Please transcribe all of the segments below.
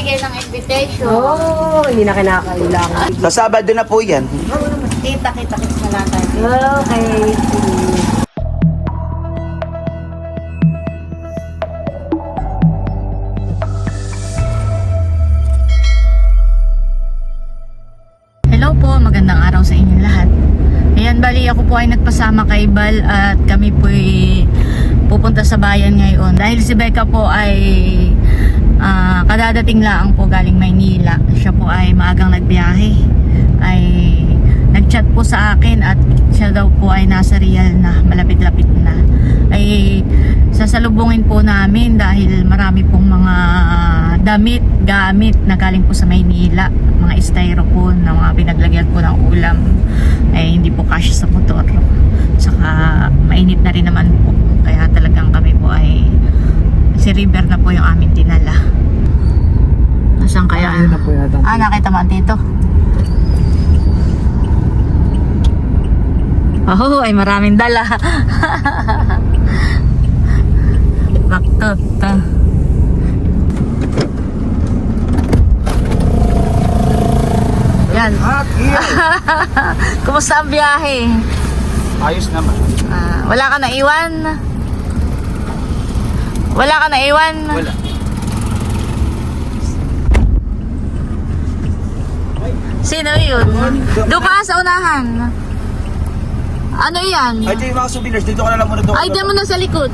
nagbigay ng invitation. Oh, hindi na kinakailangan. Sa Sabado na po yan. Kita, kita, kita na lang tayo. Okay. Hello po, magandang araw sa inyong lahat. Ayan, bali ako po ay nagpasama kay Bal at kami po ay pupunta sa bayan ngayon. Dahil si Becca po ay ah, kadadating lang po galing Maynila. Siya po ay maagang nagbiyahe. Ay nagchat po sa akin at siya daw po ay nasa Real na, malapit-lapit na. Ay sasalubungin po namin dahil marami pong mga damit, gamit na galing po sa Maynila. Mga styrofoam na mga pinaglagyan po ng ulam ay hindi po kasya sa motor. Saka mainit na rin naman po. Kaya talagang kami po ay si River na po yung aming dinala. Nasaan kaya? Ayun na po yata. Ah, nakita mo dito. Oh, ay maraming dala. Baktot. Yan. Kumusta ang biyahe? Ayos naman. Ah, wala ka na iwan? Wala ka na iwan? Wala. Sino yun? Doon ka sa unahan. Ano yan? Ay, ito yung mga souvenirs. Dito ka na lang muna doon. Ay, diyan mo na sa likod.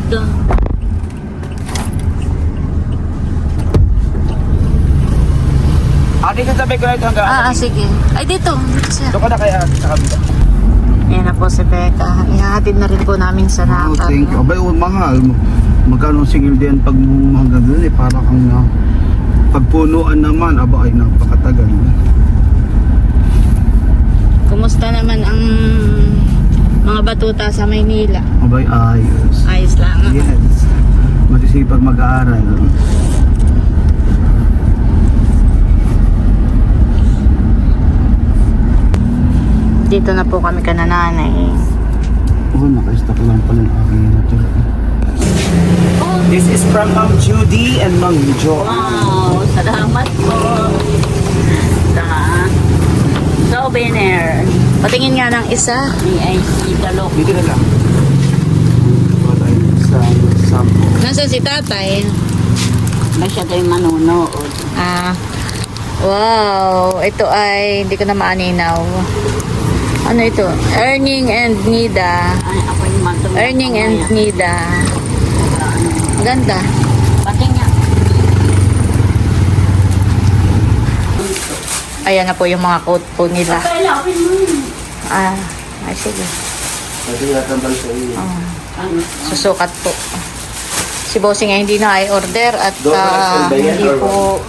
Ah, dito sabi ko na ito hanggang. Ah, ah, sige. Ay, dito. Dito siya. Doon ka na kaya sa kabila. Ayan na po si Becca. Ihahatid na rin po namin sa Oh, nakar. thank you. Abay, oh, mahal. Magkano ang singil din pag hanggang doon eh. Para kang na, pagpunuan naman, aba ay napakatagal. Kumusta naman ang mga batuta sa Maynila? Abay, ayos. Ayos lang. ah. Yes. Matisipag mag-aaral. Dito na po kami kanananay. Oh, naka-stock lang pala yung aking motor. This is from Ma'am Judy and Ma'am Jo. Wow, salamat po. Sa souvenir. Patingin nga ng isa. AIC Talok. Dito na lang. Wala sa. Nasaan si tatay? Masyado yung manunood. Ah, wow. Ito ay, hindi ko na maaninaw. Ano ito? Earning and Nida. Ay, ako yung. Earning and Nida. Ganda. Pati nga. Ayan na po yung mga coat po nila. Ah, ay sige. Pwede natambal sa iyo. Oh, Ano? susukat po. Si Bossing ay hindi na ay order at ah, yan hindi po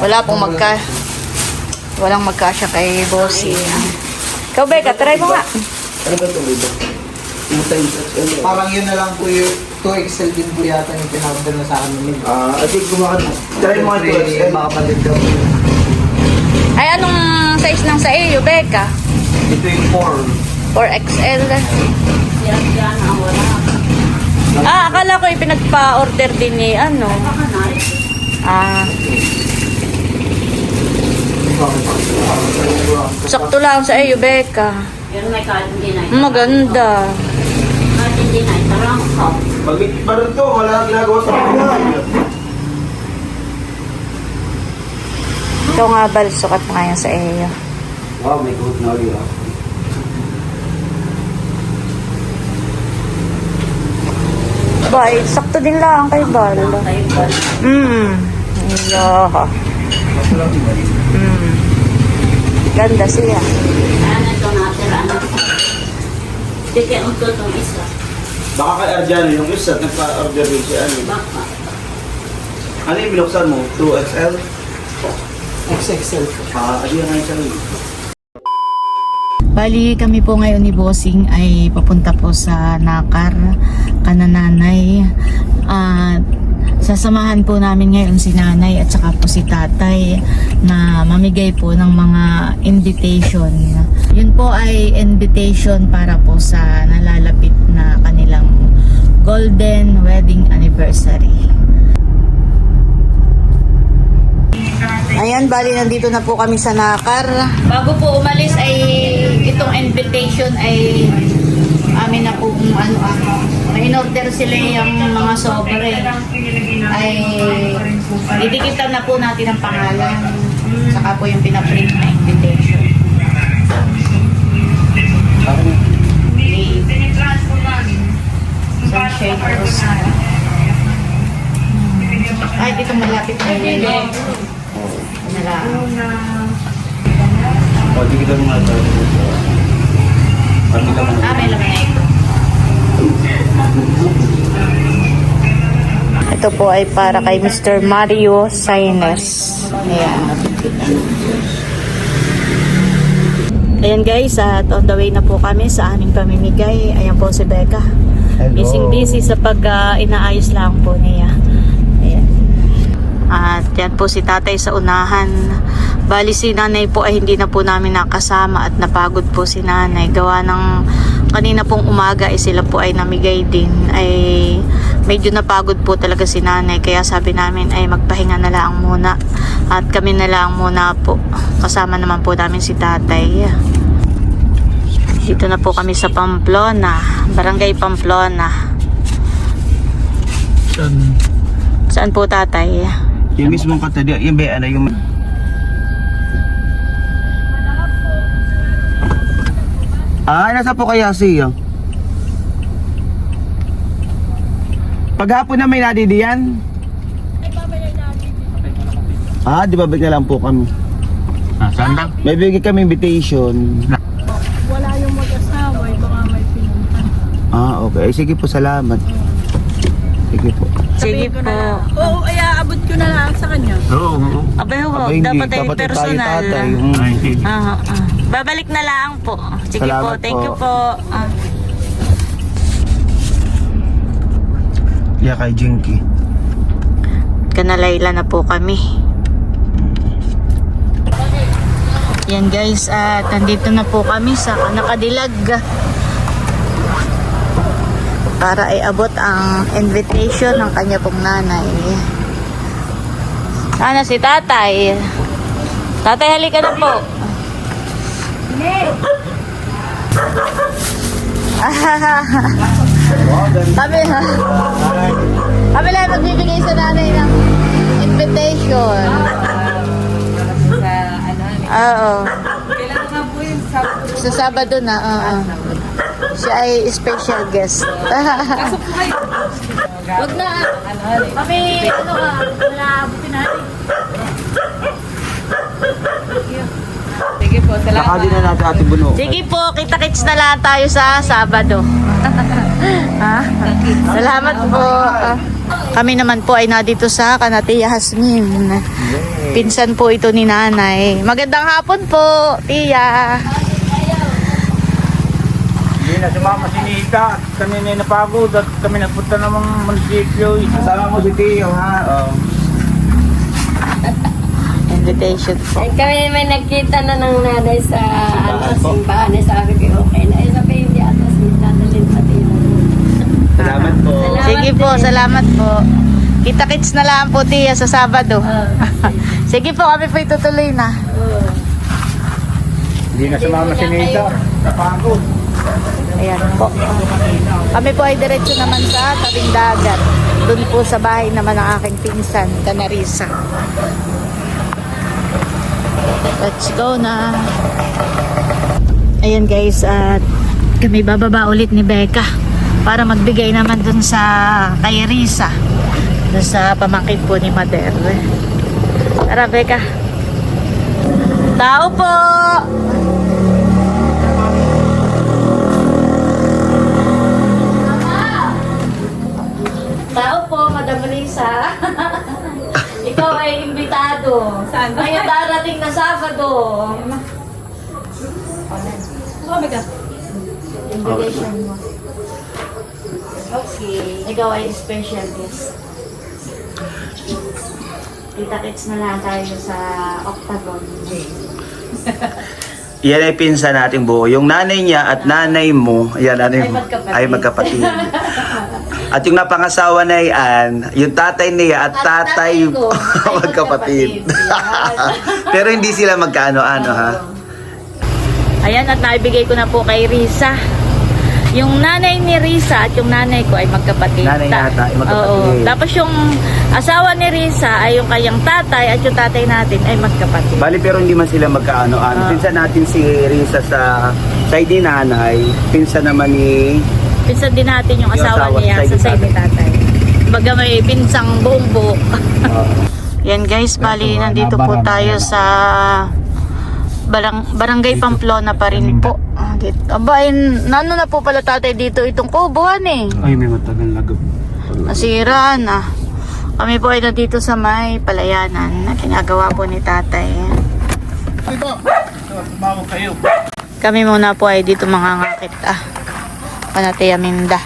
wala pong magka walang magkasya kay Bossing. Ikaw, Becca, try mo nga. Ano ba itong times XL. Parang yun na lang po yung 2XL din po yata yung pinakadal na sa akin ng link. Ah, I think kumakan. Try mo nga 2XL. Makapatid daw. Ay, anong size ng sa iyo, Becca? Ito yung 4. 4XL. Yan, yan, ang wala. Ah, akala ko ipinagpa-order din ni ano. Ah, sakto lang sa iyo, Becca. Yan may kahit hindi na. Maganda. Na. Parang to, wala nang ginagawa sa. Ikaw nga, Bal, sukat mo nga yan sa iyo. Wow, may good na ulit ah. Bay, sakto din lang kay Bal. Mm. Yeah. Mm. Ganda siya. Ano ito natin? Ano? Sige, ang tutong isa. Baka kay Arjano yung isa, nagpa-order rin si ano. Baka. Ano yung binuksan mo? 2XL? XXL po. Ah, adiyan nga yung sarili. Bali kami po ngayon ni Bossing ay papunta po sa Nakar, Kanananay. At sasamahan po namin ngayon si nanay at saka po si tatay na mamigay po ng mga invitation. Yun po ay invitation para po sa nalalapit na kanilang golden wedding anniversary. Ayan, bali nandito na po kami sa Nakar. Bago po umalis ay itong invitation ay amin na po kung ano ano. In-order sila yung mga sobre. Ay didikitan na po natin ang pangalan. Saka po yung pinaprint na invitation. Sunshine Rose. Ay, dito malapit na yun. Ano lang. O, di kita mga. Ano mga Ah, may laman na ito. Ito po ay para kay Mr. Mario Saines. Ayan. Ayan guys, at on the way na po kami sa aming pamimigay. Ayan po si Becca. Hello. Busy busy sa pag ah, inaayos lang po niya. Ayan. At yan po si tatay sa unahan. Bali si nanay po ay hindi na po namin nakasama at napagod po si nanay. Gawa ng kanina pong umaga ay sila po ay namigay din. Ay medyo napagod po talaga si nanay. Kaya sabi namin ay magpahinga na lang muna. At kami na lang muna po. Kasama naman po namin si tatay. Dito na po kami sa Pamplona. Barangay Pamplona. Saan? Saan po tatay? Yung mismong katadya, yung ba ano yung... Ah, nasa po kaya siya? Paghapon na may nadidiyan? Ah, di ba bigla lang po kami. Ah, saan lang? May bigay kami invitation. Wala yung mag-asawa, eh, baka may pinunta. Ah, okay. Sige po, salamat. Sige po. Sige Sabihin ko po. na lang. Oo, ay aabot ko na lang sa kanya. Oo, oo. Abay ho, Abay, hindi. dapat ay Dapat tayo personal. tatay. Mm. Ay, sige. Ah, ah. Babalik na lang po. Sige po, Salamat thank po. you po. Ah. Yeah, kay Jinky. Kanalayla na po kami. Yan guys, at nandito na po kami sa Nakadilag. Para ay abot ang invitation ng kanya pong nanay. Sana si tatay. Tatay, halika na po. Kami ha. Kami lang magbibigay sa nanay ng invitation. Oo. Kailangan nga po yung sa Sa Sabado na, oo. Siya ay special guest. Pasok po kayo. Wag na. Kami, ano ah, wala abutin natin. Sige po, salamat. Saka din na natin ate Buno. Sige po, kita-kits na lang tayo sa Sabado. ha? Salamat po. Ah, Kami naman po ay nadito sa Kanati Yasmin. Pinsan po ito ni nanay. Magandang hapon po, tiya. Hindi na sumama si Nita. Kami na napagod at kami nagpunta ng mga munisipyo. Kasama mo si Tio, ha? Invitation po. Ay, kami may nagkita na ng nanay sa ano, simbahan. Eh, sabi ko, okay na. Eh, sabi hindi atas, may dadalhin pati na. Salamat po. Sige po, salamat po. Kita-kits na lang po, tiya, sa Sabado. Sige po, kami po itutuloy na. Hindi na sumama si Nita. Napagod. Ayan po. Kami po ay diretso naman sa tabing dagat. Doon po sa bahay naman ng aking pinsan, Canarisa. Let's go na. Ayan guys, at kami bababa ulit ni Becca para magbigay naman dun sa kay Risa. Dun sa pamangkin po ni Mader. Tara Becca. Tao po! Tao po, Madam Risa. Ikaw ay imbitado. Saan? Ngayon darating na Sabado. Oh my God. Invitation mo. Okay. Ikaw ay special guest. Kita-kits na lang tayo sa Octagon. Yan ay pinsan nating buo. Yung nanay niya at nanay mo, yan nanay Ay mo, magkapatid. ay magkapatid. At yung napangasawa na yan, yung tatay niya at, tatay, ko ay magkapatid. Pero hindi sila magkaano-ano ha. Ayan, at naibigay ko na po kay Risa. Yung nanay ni Risa at yung nanay ko ay magkapatid. Nanay Ta- yata ay magkapatid. Oo. Tapos yung asawa ni Risa ay yung kayang tatay at yung tatay natin ay magkapatid. Bali pero hindi man sila magkaano-ano. Ah. Pinsan natin si Risa sa side ni nanay, pinsan naman ni Pinsan din natin yung Yung asawa, asawa niya sa sa side side ni ni tatay. Baga may pinsang buong buhok. uh, Yan guys, bali nandito po tayo sa barang, Barangay Pamplona pa rin po. Ah, dito. Aba, ayun, nano na po pala tatay dito itong kubuhan eh. Ay, may matagal na gabi. Nasira na. Kami po ay nandito sa may palayanan na ginagawa po ni tatay. Tumawag kayo. Kami muna po ay dito mga ngakit ah. Panataya Minda.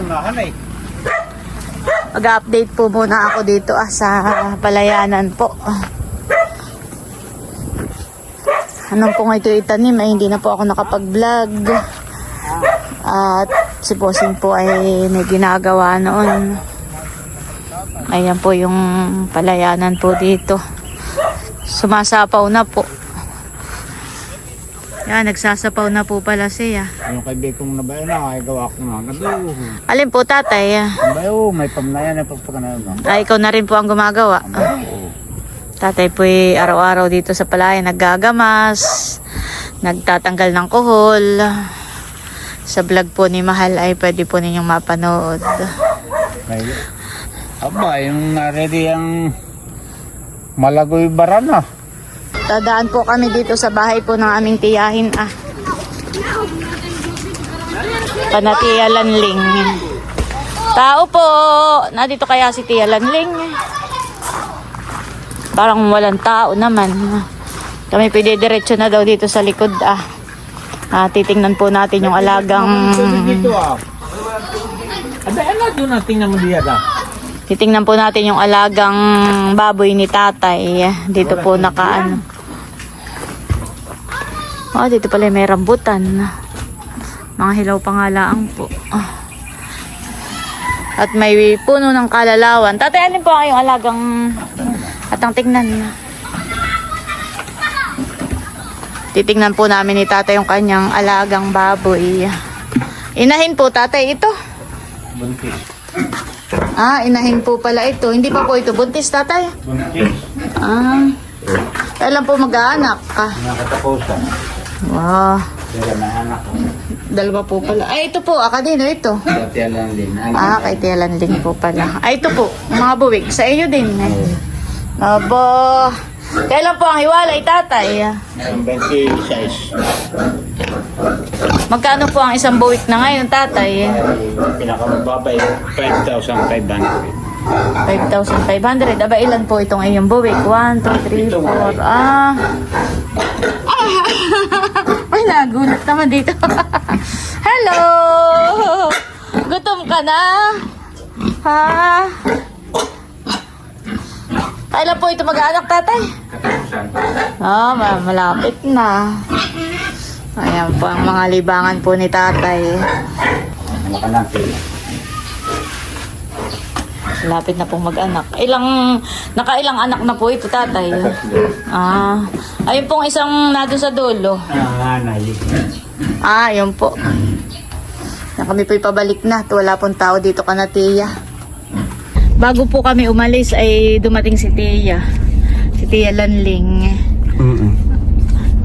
Unahan eh. Mag-update po muna ako dito ah, sa palayanan po. Anong kung ito itanim ay hindi na po ako nakapag-vlog. At si Bossing po ay may ginagawa noon. Ayan po yung palayanan po dito. Sumasapaw na po. Yan, nagsasapaw na po pala siya. Yung kaibigan kong nabayo na, ay gawa ko nga. Gado. Alin po tatay? Nabayo, may pamnayan na pagpagana na. Ay, ikaw na rin po ang gumagawa. Tatay po araw-araw dito sa palayan naggagamas, nagtatanggal ng kuhol. Sa vlog po ni Mahal ay pwede po ninyong mapanood. May, aba, yung na-ready ang Malagoy Barana. Tadaan po kami dito sa bahay po ng aming tiyahin ah. Panatiya Lanling. Tao po! Nandito kaya si Tia Lanling. Parang walang tao naman. Kami pwede diretso na daw dito sa likod ah. Ah, titingnan po natin yung alagang. Ada, ano doon titingnan po natin yung alagang baboy ni tatay. Dito po nakaano. Oh, dito pala may rambutan. Mga hilaw pangalaang po. Ah. At may puno ng kalalawan. Tatay, alin po ang yung alagang atang tingnan. Titingnan po namin ni tatay yung kanyang alagang baboy. Inahin po tatay ito. Buntis. Ah, inahin po pala ito. Hindi pa po ito buntis, tatay. Buntis. Ah. Kailan po mag-aanak ka? Nakatapusan. Wow. Pero may anak ko. Dalawa po pala. Ay, ito po. Akadino ito. Dati lang din. Ah, kay Tia Landing po pala. Ay, ito po. Mga buwig. Sa iyo din. Abo. Kailan po ang hiwalay, tatay? Ang 26. Magkano po ang isang buwik na ngayon, tatay? Pinakamababa yung 5,500. 5,500. Aba, ilan po itong iyong buwik? 1, 2, 3, 4. Ah. Ay, nagulat naman dito. Hello! Gutom ka na? Ha? Kailan po ito mag-aanak, tatay? Ma- malapit na. Ayan po ang mga libangan po ni tatay. Ano ka lang? Lapit na pong mag-anak. Ilang, nakailang anak na po ito, tatay? Ah, ayun pong isang nado sa dulo. Ah, nanay. Ah, po. Na kami po'y pabalik na. at Wala pong tao dito ka na, Tia. Bago po kami umalis ay dumating si Tia. Si Tia Lanling.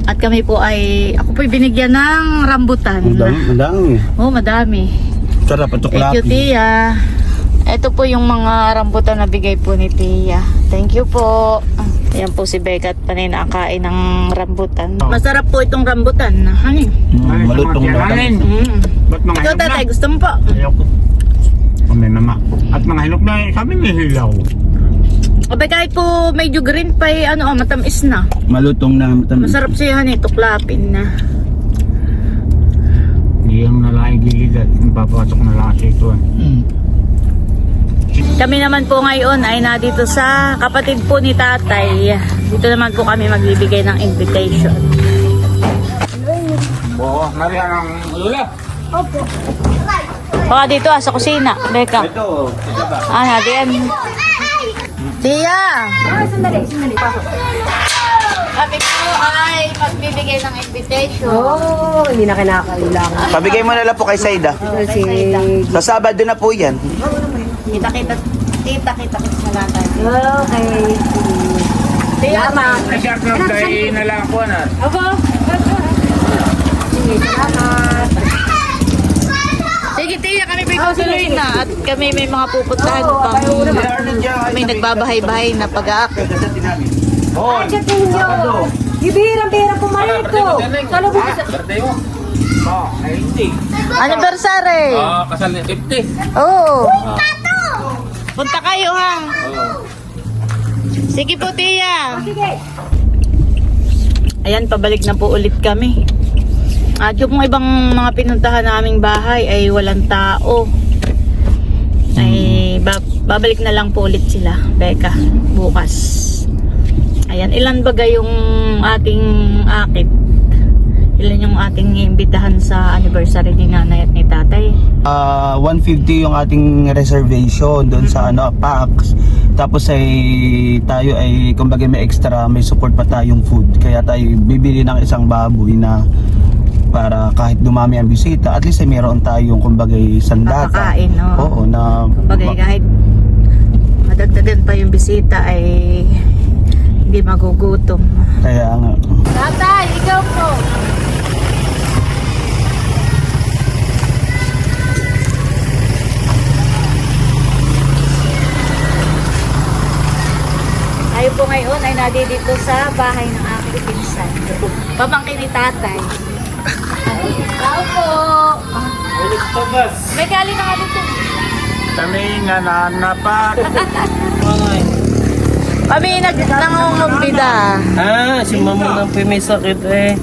At kami po ay, ako po'y binigyan ng rambutan. Madami, madami. Oh, madami. Sarap at Thank you, Tia. Ito po yung mga rambutan na bigay po ni Tia. Thank you po. Ayan po si Becca at panay nakakain ng rambutan. Masarap po itong rambutan. Hani? Mm, malutong na. Hangin. Mm. Ba't mga Ikaw tatay, gusto mo po? Ayoko. Oh, may mama. At mga hinog na, sabi may hilaw. Abay kahit po medyo green pa eh, ano, ah, matamis na. Malutong na. matamis. Masarap siya hani, tuklapin na. Hindi yung nalaing gilid at papasok na lang sa ito. Mm. Kami naman po ngayon ay nandito sa kapatid po ni tatay. Dito naman po kami magbibigay ng invitation. Oo, nariyan ang lula. Baka dito ah, sa kusina. Beka. Ito, Ah, nadiyan. Tia! Kami po ay magbibigay ng invitation. Oo, hindi na kinakailangan. pabigay mo na lang po kay Saida. Kasi, Sa Sabado na po yan. Kita-kita, kita-kita kita sa lahat. okay. Salamat. Ay, siya lang dahil nalakuan at. Sige, salamat. Sige, Tia, kami may tutuloy na at kami may mga pupuntahan pang may nagbabahay-bahay na pag-aakit. Oh, Chat ninyo. Ibirang-birang pumalit ko. Sa lubog sa... Birthday mo. Ay hindi. Anniversary! Ah, kasal ni 50. Oo. Punta kayo ha. Sige po, Tia. Sige. Ayan, pabalik na po ulit kami. At yung ibang mga pinuntahan naming bahay ay walang tao. Ay, ba- babalik na lang po ulit sila, Becca, bukas. Ayan, ilan ba yung ating akit? Ilan yung ating imbitahan sa anniversary ni nanay at ni tatay? Ah, 150 yung ating reservation doon sa ano, PAX. Tapos ay tayo ay kumbaga may extra, may support pa tayong food. Kaya tayo bibili ng isang baboy na para kahit dumami ang bisita, at least ay meron tayong kumbaga sandata. Papakain, no? Oo, na Bagay kahit madagdagan pa yung bisita ay hindi magugutom. kaya nga. Tatay, ikaw po. Tayo po ngayon ay nadidito sa bahay ng aking pinsan. Pamangkin ni tatay. Tao po. Ulit pa bas. May kali na nga dito. Kami nananapat. Kami nag nangungumbida. Ah, si mama nang may sakit eh.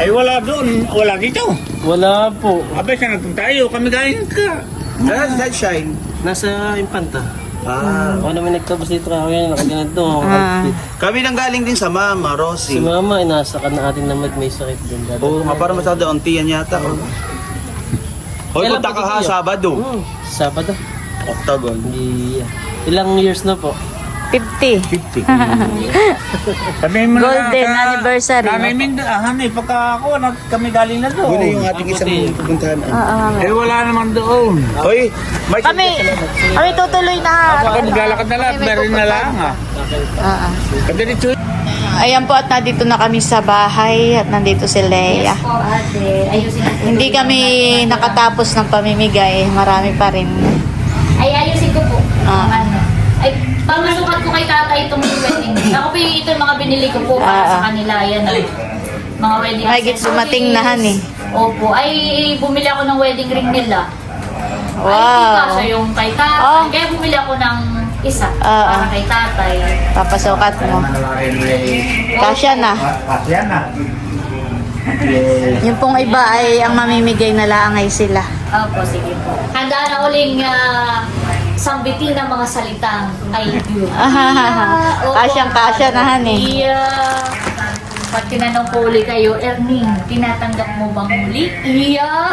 Ay wala doon, wala dito. Wala po. Abay siya nagpunta tayo, kami galing ka. Ah, sunshine. Nasa impanta. Ah, Ako naman nagtabos dito ako yan, nakaganito. Ah. kami nang galing din sa mama, Si Rosie. mama, inasa ka na atin na may may sakit din. dati. Oo, nga parang masyado auntie yan yata. Oh. Hoy, Kailan punta ka ha, dito? Sabado. Hmm, Sabado. Octagon. Hindi. Ilang years na po? 50. 50. Kami mo Golden anniversary. Nanay Minda, ah, hanay, pagka ako, nag, kami galing na doon. Muna yung ating isang pupuntahan. Eh wala naman doon. Hoy, Mike, Kami, kami tutuloy na. Baka maglalakad na lang, meron na lang ah. Ah, ah. Kadiritso. Ayan po at nandito na kami sa bahay at nandito si Leia. Ayusin. Hindi kami nakatapos ng pamimigay. Marami pa rin. Ay, ayusin ko po. Ah. Ay, pamasukat ko kay tatay itong wedding. Ako po yung ito yung mga binili ko po para Ah, sa ah. kanila. Yan. ah. Mga wedding Mahigit accessories. dumating na, han, eh. Opo. Ay, bumili ako ng wedding ring nila. Ay, Wow. kaso yung kay tatay. Oh. Kaya bumili ako ng isa Ah, para ah. kay tatay. Papasukat mo. Kasya na. Kasya na. Yung pong iba ay ang mamimigay na lang ay sila. Opo, sige po. Handa na uling ah, sambitin ng mga salitang I do. Opo. Kasyang-kasya na, han, eh. Iya. Pag tinanong ko ulit kayo, Erning, tinatanggap mo bang muli? Iya.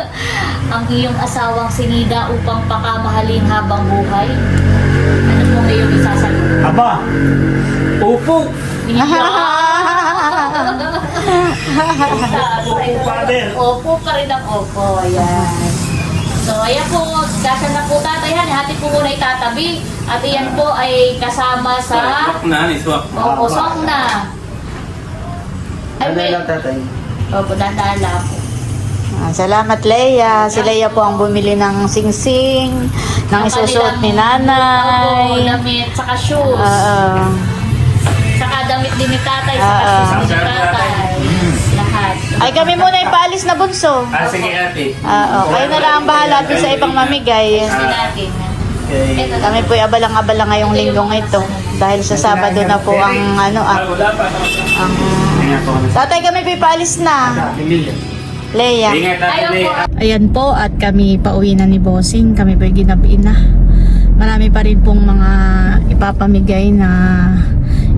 Ang iyong asawang sinida upang pakamahalin habang buhay? Ano po ngayong isasagot? Aba, upo. Iya. Father. Opo pa rin ang opo. Ayan. So, ayan po, kasya na po tatay. Han, hati po muna itatabi. At iyan po ay kasama sa... Na, iswak. Opo, song na. Ay, wait. tatay. Opo, dandala po. Ah, Salamat Leia. Si Leia po ang bumili ng singsing, ng isusuot ni Opo, nanay. damit, saka shoes. Oo. saka damit din ni tatay, saka Ah, shoes ah. din ni tatay. Ay kami muna ipaalis na bunso. Ah, sige ate. Ah, oh, kayo na lang ang bahala doon sa ibang mamigay. Natin. Ito, Kami po abalang-abala ngayong linggong ito. Dahil sa Sabado na po ang ano ah, ang Tatay kami po ipaalis na. Leia. Ayan po at kami pauwi na ni Bossing. Kami po ginabiin na. Marami pa rin pong mga ipapamigay na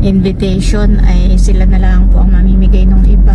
invitation ay sila na lang po ang mamimigay ng iba.